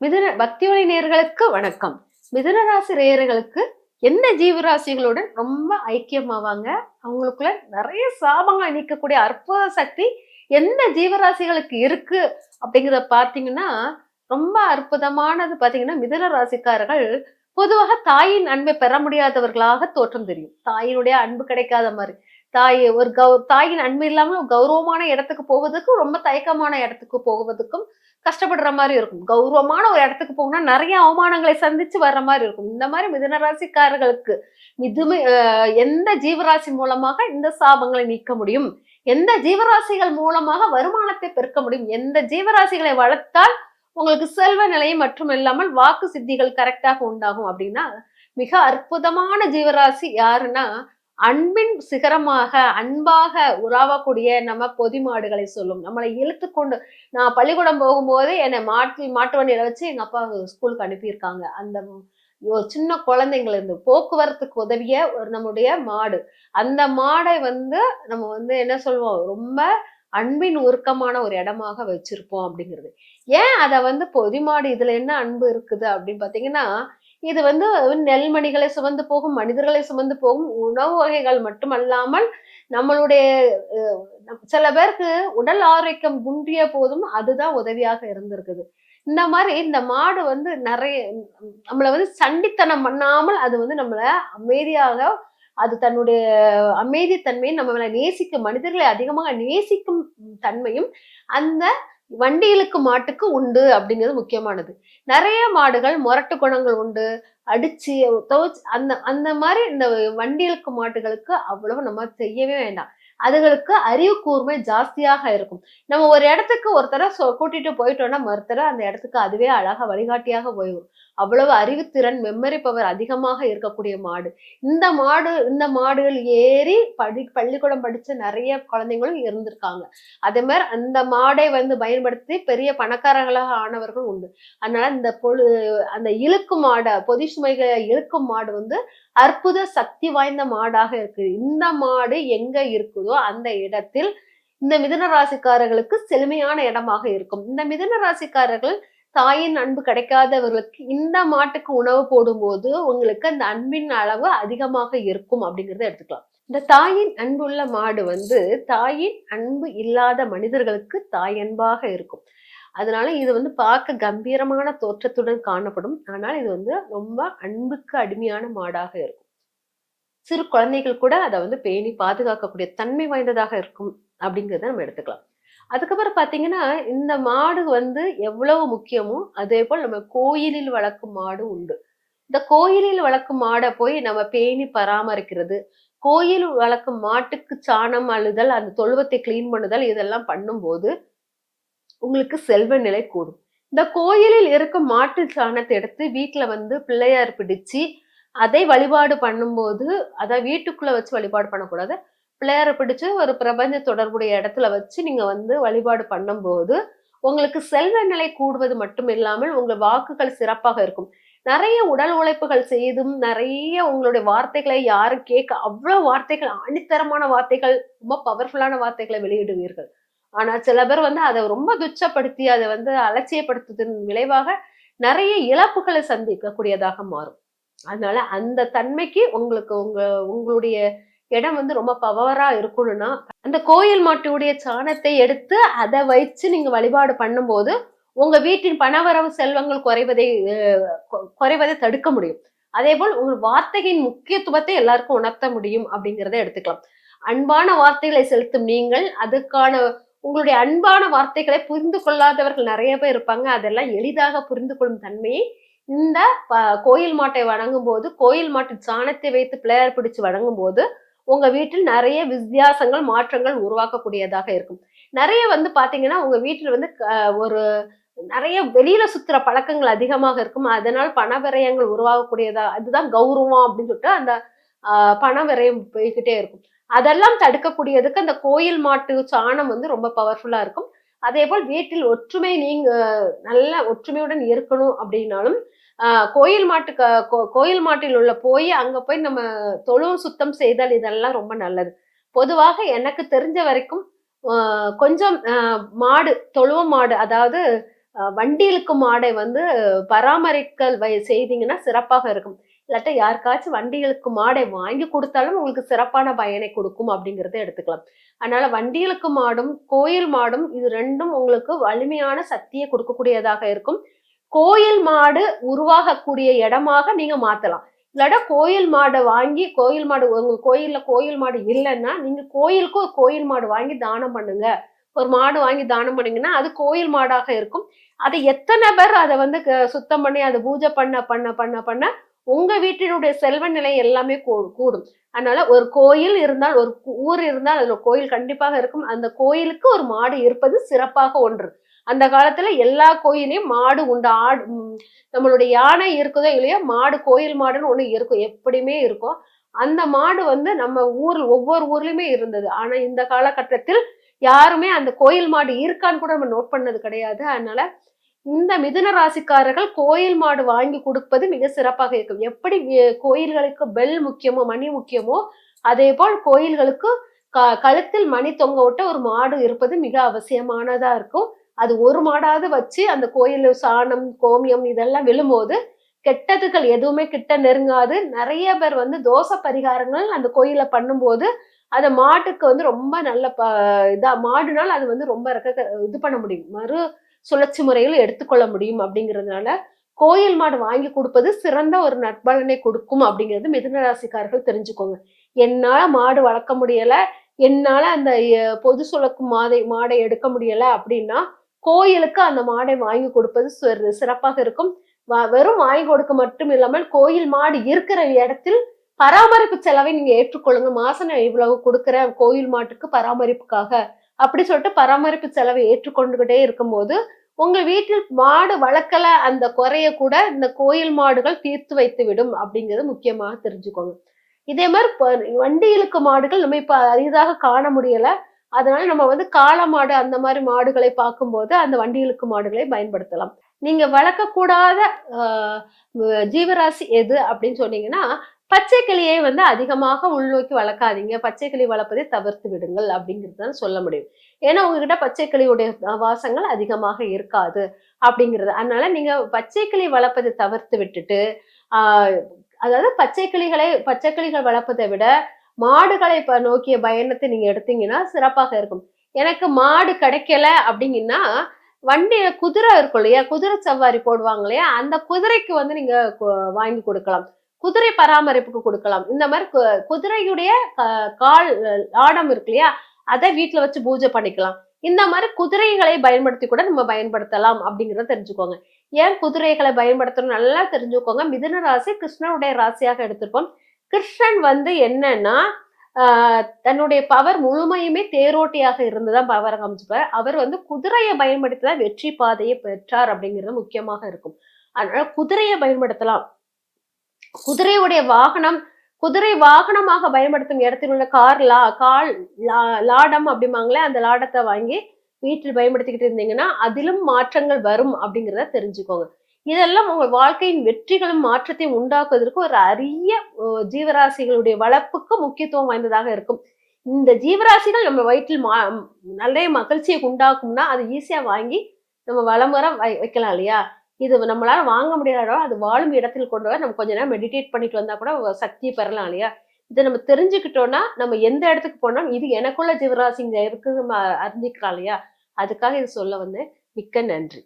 மிதுன பக்தி வழி வணக்கம். மிதுன ராசி நேயர்களுக்கு எந்த ஜீவராசிகளுடன் ரொம்ப ஐக்கியமாவாங்க? அவங்களுக்குள்ள நிறைய சாபங்களை நீக்கக்கூடிய அற்புத சக்தி எந்த ஜீவராசிகளுக்கு இருக்கு அப்படிங்கிறத பார்த்தீங்கன்னா ரொம்ப அற்புதமானது பார்த்தீங்கன்னா மிதுன ராசிக்காரர்கள் பொதுவாக தாயின் அன்பை பெற முடியாதவர்களாக தோற்றம் தெரியும். தாயினுடைய அன்பு கிடைக்காத மாதிரி. தாய் ஒரு கௌ தாயின் அன்பு இல்லாம கௌரவமான இடத்துக்கு போவதுக்கும் ரொம்ப தயக்கமான இடத்துக்கு போவதுக்கும் கஷ்டப்படுற மாதிரி இருக்கும். கௌரவமான ஒரு இடத்துக்கு போகணும்னா நிறைய அவமானங்களை சந்திச்சு வர்ற மாதிரி இருக்கும். இந்த மாதிரி மிதுனராசிக்காரர்களுக்கு மிதுமை எந்த ஜீவராசி மூலமாக இந்த சாபங்களை நீக்க முடியும்? எந்த ஜீவராசிகள் மூலமாக வருமானத்தை பெருக்க முடியும்? எந்த ஜீவராசிகளை வளர்த்தால் உங்களுக்கு செல்வ நிலை மற்றும் இல்லாமல் வாக்கு சித்திகள் கரெக்டாக உண்டாகும் அப்படின்னா மிக அற்புதமான ஜீவராசி யாருன்னா அன்பின் சிகரமாக அன்பாக உலாவக்கூடிய நம்ம பொதி மாடுகளை சொல்லும். நம்மளை இழுத்து கொண்டு நான் பள்ளிக்கூடம் போகும்போது என்னை மாட்டு மாட்டு வண்டியில வச்சு எங்க அப்பா ஸ்கூலுக்கு அனுப்பியிருக்காங்க. அந்த ஒரு சின்ன குழந்தைங்கள இருந்து போக்குவரத்துக்கு உதவிய ஒரு நம்முடைய மாடு. அந்த மாடை வந்து நம்ம வந்து என்ன சொல்லுவோம் ரொம்ப அன்பின் உருக்கமான ஒரு இடமாக வச்சிருப்போம் அப்படிங்கிறது. ஏன் அதை வந்து பொதிமாடு இதுல என்ன அன்பு இருக்குது அப்படின்னு பாத்தீங்கன்னா இது வந்து நெல்மணிகளை சுமந்து போகும் மனிதர்களை சுமந்து போகும் உணவு வகைகள் மட்டுமல்லாமல் நம்மளுடைய சில பேருக்கு உடல் ஆரோக்கியம் குன்றிய போதும் அதுதான் உதவியாக இருந்திருக்குது. இந்த மாதிரி இந்த மாடு வந்து நிறைய நம்மளை வந்து சண்டித்தனம் பண்ணாமல் அது வந்து நம்மளை அமைதியாக அது தன்னுடைய அமைதித்தன்மையும் நம்மளை நேசிக்கும் மனிதர்களை அதிகமாக நேசிக்கும் தன்மையும் அந்த வண்டி மாட்டுக்கு உண்டு அப்படிங்கிறது முக்கியமானது. நிறைய மாடுகள் முரட்டு குணங்கள் உண்டு. அடிச்சு துவச்சு அந்த அந்த மாதிரி இந்த வண்டி மாட்டுகளுக்கு அவ்வளவு நம்ம செய்யவே வேண்டாம். அதுகளுக்கு அறிவு கூர்மை ஜாஸ்தியாக இருக்கும். நம்ம ஒரு இடத்துக்கு ஒருத்தர சொ- கூட்டிட்டு போயிட்டோம்னா மறுத்தர அந்த இடத்துக்கு அதுவே அழகா வழிகாட்டியாக போயிடும் அவ்வளவு அறிவுத்திறன் மெமரி பவர் அதிகமாக இருக்கக்கூடிய மாடு. இந்த மாடு இந்த மாடுகள் ஏறி படி பள்ளிக்கூடம் படிச்ச நிறைய குழந்தைங்களும் இருந்திருக்காங்க. அதே மாதிரி அந்த மாடை வந்து பயன்படுத்தி பெரிய பணக்காரங்களாக ஆனவர்களும் உண்டு. அதனால இந்த பொழு அந்த இழுக்கும் மாடை பொதி சுமைகளை இழுக்கும் மாடு வந்து அற்புத சக்தி வாய்ந்த மாடாக இருக்குது. இந்த மாடு எங்க இருக்குதோ அந்த இடத்தில் இந்த மிதுன ராசிக்காரர்களுக்கு செழுமையான இடமாக இருக்கும். இந்த மிதுன ராசிக்காரர்கள் தாயின் அன்பு கிடைக்காதவர்களுக்கு இந்த மாட்டுக்கு உணவு போடும்போது உங்களுக்கு அந்த அன்பின் அளவு அதிகமாக இருக்கும் அப்படிங்கறத எடுத்துக்கலாம். இந்த தாயின் அன்புள்ள மாடு வந்து தாயின் அன்பு இல்லாத மனிதர்களுக்கு தாய் அன்பாக இருக்கும். அதனால இது வந்து பார்க்க கம்பீரமான தோற்றத்துடன் காணப்படும். ஆனால் இது வந்து ரொம்ப அன்புக்கு அடிமையான மாடாக இருக்கும். சிறு குழந்தைகள் கூட அதை வந்து பேணி பாதுகாக்கக்கூடிய தன்மை வாய்ந்ததாக இருக்கும் அப்படிங்கிறத நம்ம எடுத்துக்கலாம். அதுக்கப்புறம் பார்த்தீங்கன்னா இந்த மாடு வந்து எவ்வளவு முக்கியமோ அதே போல் நம்ம கோயிலில் வளர்க்கும் மாடு உண்டு. இந்த கோயிலில் வளர்க்கும் மாடை போய் நம்ம பேணி பராமரிக்கிறது கோயில் வளர்க்கும் மாட்டுக்கு சாணம் அழுதல் அந்த தொழுவத்தை க்ளீன் பண்ணுதல் இதெல்லாம் பண்ணும்போது உங்களுக்கு செல்வ நிலை கூடும். இந்த கோயிலில் இருக்கும் மாட்டு சாணத்தை எடுத்து வீட்டில் வந்து பிள்ளையார் பிடிச்சு அதை வழிபாடு பண்ணும்போது அதை வீட்டுக்குள்ளே வச்சு வழிபாடு பண்ணக்கூடாது. பிள்ளையாரை பிடிச்சு ஒரு பிரபஞ்ச தொடர்புடைய இடத்துல வச்சு நீங்க வந்து வழிபாடு பண்ணும்போது உங்களுக்கு செல்வ நிலை கூடுவது மட்டும் இல்லாமல் உங்கள் வாக்குகள் சிறப்பாக இருக்கும். நிறைய உடல் உழைப்புகள் செய்தும் நிறைய உங்களுடைய வார்த்தைகளை யாரும் கேட்க அவ்வளவு வார்த்தைகள் அணித்தரமான வார்த்தைகள் ரொம்ப பவர்ஃபுல்லான வார்த்தைகளை வெளியிடுவீர்கள். ஆனா சில பேர் வந்து அதை ரொம்ப துச்சப்படுத்தி அதை வந்து அலட்சியப்படுத்துவதன் விளைவாக நிறைய இழப்புகளை சந்திக்கக்கூடியதாக மாறும். அதனால அந்த தன்மைக்கு உங்களுக்கு உங்க உங்களுடைய இடம் வந்து ரொம்ப பவரா இருக்கணும்னா அந்த கோயில் மாட்டுடைய சாணத்தை எடுத்து அதை வச்சு நீங்க வழிபாடு பண்ணும்போது உங்க வீட்டின் பணவரவு செல்வங்கள் குறைவதை குறைவதை தடுக்க முடியும். அதே போல் உங்கள் வார்த்தையின் முக்கியத்துவத்தை எல்லாருக்கும் உணர்த்த முடியும் அப்படிங்கிறத எடுத்துக்கலாம். அன்பான வார்த்தைகளை செலுத்தும் நீங்கள் அதுக்கான உங்களுடைய அன்பான வார்த்தைகளை புரிந்து கொள்ளாதவர்கள் நிறைய பேர் இருப்பாங்க. அதெல்லாம் எளிதாக புரிந்து கொள்ளும் தன்மையை இந்த ப- கோயில் மாட்டை வணங்கும் போது கோயில் மாட்டு சாணத்தை வைத்து பிள்ளையார் பிடிச்சு வணங்கும் போது உங்க வீட்டில் நிறைய வித்தியாசங்கள் மாற்றங்கள் உருவாக்கக்கூடியதாக இருக்கும். நிறைய வந்து பாத்தீங்கன்னா உங்க வீட்டில் வந்து க- ஒரு நிறைய வெளியில சுத்துற பழக்கங்கள் அதிகமாக இருக்கும். அதனால் பண விரயங்கள் உருவாகக்கூடியதா அதுதான் கௌரவம் அப்படின்னு சொல்லிட்டு அந்த பண விரயம் போய்கிட்டே இருக்கும். அதெல்லாம் தடுக்கக்கூடியதுக்கு அந்த கோயில் மாட்டு சாணம் வந்து ரொம்ப பவர்ஃபுல்லா இருக்கும். அதே போல் வீட்டில் ஒற்றுமை நீங்க நல்ல ஒற்றுமையுடன் இருக்கணும் அப்படின்னாலும் கோயில் மாட்டு கோயில் மாட்டில் உள்ள போய் அங்க போய் நம்ம தொழு சுத்தம் செய்தால் இதெல்லாம் ரொம்ப நல்லது. பொதுவாக எனக்கு தெரிஞ்ச வரைக்கும் கொஞ்சம் மாடு தொழுவ மாடு அதாவது வண்டி இழுக்கும் மாடை வந்து பராமரிக்கல் செய்தீங்கன்னா சிறப்பாக இருக்கும். இல்லாட்டா யாருக்காச்சும் வண்டிகளுக்கு மாடை வாங்கி கொடுத்தாலும் உங்களுக்கு சிறப்பான பயனை கொடுக்கும் அப்படிங்கிறத எடுத்துக்கலாம். அதனால வண்டிகளுக்கு மாடும் கோயில் மாடும் இது ரெண்டும் உங்களுக்கு வலிமையான சக்தியை கொடுக்கக்கூடியதாக இருக்கும். கோயில் மாடு உருவாகக்கூடிய இடமாக நீங்க மாத்தலாம். இல்லாட்டா கோயில் மாடை வாங்கி கோயில் மாடு உங்க கோயில்ல கோயில் மாடு இல்லைன்னா நீங்க கோயிலுக்கு ஒரு கோயில் மாடு வாங்கி தானம் பண்ணுங்க. ஒரு மாடு வாங்கி தானம் பண்ணீங்கன்னா அது கோயில் மாடாக இருக்கும். அதை எத்தனை பேர் அதை வந்து க- சுத்தம் பண்ணி அதை பூஜை பண்ண பண்ண பண்ண பண்ண உங்க வீட்டினுடைய செல்வ நிலை எல்லாமே கூ- கூடும். அதனால ஒரு கோயில் இருந்தால் ஒரு ஊர் இருந்தால் அதுல கோயில் கண்டிப்பாக இருக்கும். அந்த கோயிலுக்கு ஒரு மாடு இருப்பது சிறப்பாக ஒன்று. அந்த காலத்துல எல்லா கோயிலையும் மாடு உண்டு. ஆடு நம்மளுடைய யானை இருக்குதோ இல்லையோ மாடு கோயில் மாடுன்னு ஒண்ணு இருக்கும். எப்படியுமே இருக்கும். அந்த மாடு வந்து நம்ம ஊர் ஒவ்வொரு ஊர்லயுமே இருந்தது. ஆனா இந்த காலகட்டத்தில் யாருமே அந்த கோயில் மாடு இருக்கான்னு கூட நம்ம நோட் பண்ணது கிடையாது. அதனால இந்த மிதுன ராசிக்காரர்கள் கோயில் மாடு வாங்கி கொடுப்பது மிக சிறப்பாக இருக்கும். எப்படி கோயில்களுக்கு பெல் முக்கியமோ மணி முக்கியமோ அதே போல் கோயில்களுக்கு க- கழுத்தில் மணி தொங்க விட்ட ஒரு மாடு இருப்பது மிக அவசியமானதா இருக்கும். அது ஒரு மாடாவது வச்சு அந்த கோயில் சாணம் கோமியம் இதெல்லாம் விழும்போது கெட்டதுகள் எதுவுமே கிட்ட நெருங்காது. நிறைய பேர் வந்து தோசை பரிகாரங்கள் அந்த கோயில பண்ணும்போது அந்த மாட்டுக்கு வந்து ரொம்ப நல்ல ப இதா மாடுனால் அது வந்து ரொம்ப இது பண்ண முடியும். மறு சுழற்சி முறையில் எடுத்துக்கொள்ள முடியும் அப்படிங்கிறதுனால கோயில் மாடு வாங்கி கொடுப்பது சிறந்த ஒரு நட்பலனை கொடுக்கும் அப்படிங்கிறது மிதுன ராசிக்காரர்கள் தெரிஞ்சுக்கோங்க. என்னால மாடு வளர்க்க முடியல என்னால அந்த பொது சுழக்கும் மாதை மாடை எடுக்க முடியல அப்படின்னா கோயிலுக்கு அந்த மாடை வாங்கி கொடுப்பது சிறப்பாக இருக்கும். வெறும் வாங்கி கொடுக்க மட்டும் இல்லாமல் கோயில் மாடு இருக்கிற இடத்தில் பராமரிப்பு செலவை நீங்க ஏற்றுக்கொள்ளுங்க. மாசம் நான் இவ்வளவு கொடுக்குறேன் கோயில் மாட்டுக்கு பராமரிப்புக்காக அப்படி சொல்லிட்டு பராமரிப்பு செலவை ஏற்றுக்கொண்டுகிட்டே இருக்கும்போது உங்க வீட்டில் மாடு வளர்க்கல அந்த குறைய கூட இந்த கோயில் மாடுகள் தீர்த்து வைத்து விடும் அப்படிங்கிறது முக்கியமாக தெரிஞ்சுக்கோங்க. இதே மாதிரி வண்டி இழுக்கு மாடுகள் நம்ம இப்ப அரிதாக காண முடியல. அதனால நம்ம வந்து காளை மாடு அந்த மாதிரி மாடுகளை பார்க்கும்போது அந்த வண்டி இழுக்கு மாடுகளை பயன்படுத்தலாம். நீங்க வளர்க்கக்கூடாத ஆஹ், ஜீவராசி எது அப்படின்னு சொன்னீங்கன்னா பச்சை கிளியை வந்து அதிகமாக உள்நோக்கி வளர்க்காதீங்க. பச்சை கிளி வளர்ப்பதை தவிர்த்து விடுங்கள் அப்படிங்கிறது தான் சொல்ல முடியும். ஏன்னா உங்ககிட்ட பச்சை கிளியுடைய வாசங்கள் அதிகமாக இருக்காது அப்படிங்கிறது. அதனால நீங்க பச்சை கிளி வளர்ப்பதை தவிர்த்து விட்டுட்டு அதாவது பச்சை கிளிகளை பச்சை கிளிகள் வளர்ப்பதை விட மாடுகளை இப்போ நோக்கிய பயணத்தை நீங்க எடுத்தீங்கன்னா சிறப்பாக இருக்கும். எனக்கு மாடு கிடைக்கல அப்படிங்கன்னா வண்டி குதிரை இருக்கும் இல்லையா? குதிரை சவாரி போடுவாங்க இல்லையா? அந்த குதிரைக்கு வந்து நீங்க வாங்கி கொடுக்கலாம். குதிரை பராமரிப்புக்கு கொடுக்கலாம். இந்த மாதிரி கு- குதிரையுடைய க- கால் ஆடம் இருக்கு இல்லையா? அதை வீட்டுல வச்சு பூஜை பண்ணிக்கலாம். இந்த மாதிரி குதிரைகளை பயன்படுத்தி கூட நம்ம பயன்படுத்தலாம் அப்படிங்கிறத தெரிஞ்சுக்கோங்க. ஏன் குதிரைகளை பயன்படுத்தணும்? நல்லா தெரிஞ்சுக்கோங்க. மிதுன ராசி கிருஷ்ணனுடைய ராசியாக எடுத்திருப்போம் கிருஷ்ணன் வந்து என்னன்னா தன்னுடைய பவர் முழுமையுமே தேரோட்டியாக இருந்துதான் பவர் காமிச்சுப்பார். அவர் வந்து குதிரையை பயன்படுத்தி தான் வெற்றி பாதையை பெற்றார் அப்படிங்கிறது முக்கியமாக இருக்கும். அதனால குதிரையை பயன்படுத்தலாம். குதிரையுடைய வாகனம் குதிரை வாகனமாக பயன்படுத்தும் இடத்தில் உள்ள கார் லா கால் லா- லாடம் அப்படிம்பாங்களே அந்த லாடத்தை வாங்கி வீட்டில் பயன்படுத்திக்கிட்டு இருந்தீங்கன்னா அதிலும் மாற்றங்கள் வரும் அப்படிங்கிறத தெரிஞ்சுக்கோங்க. இதெல்லாம் உங்கள் வாழ்க்கையின் வெற்றிகளும் மாற்றத்தையும் உண்டாக்குவதற்கு ஒரு அரிய ஜீவராசிகளுடைய வளர்ப்புக்கு முக்கியத்துவம் வாய்ந்ததாக இருக்கும். இந்த ஜீவராசிகள் நம்ம வயிற்றில் மா நிறைய மகிழ்ச்சியை உண்டாக்கும்னா அது ஈஸியா வாங்கி நம்ம வளமுறை வை வைக்கலாம் இல்லையா? இது நம்மளால வாங்க முடியாத அது வாழும் இடத்தில் கொண்டு வர நம்ம கொஞ்ச நேரம் மெடிடேட் பண்ணிட்டு வந்தா கூட சக்தியை பெறலாம் இல்லையா? இதை நம்ம தெரிஞ்சுக்கிட்டோம்னா நம்ம எந்த இடத்துக்கு போனோம் இது எனக்குள்ள ஜீவராசிங்க இருக்கு நம்ம அறிஞ்சிக்கலாம் இல்லையா? அதுக்காக இது சொல்ல வந்து மிக்க நன்றி.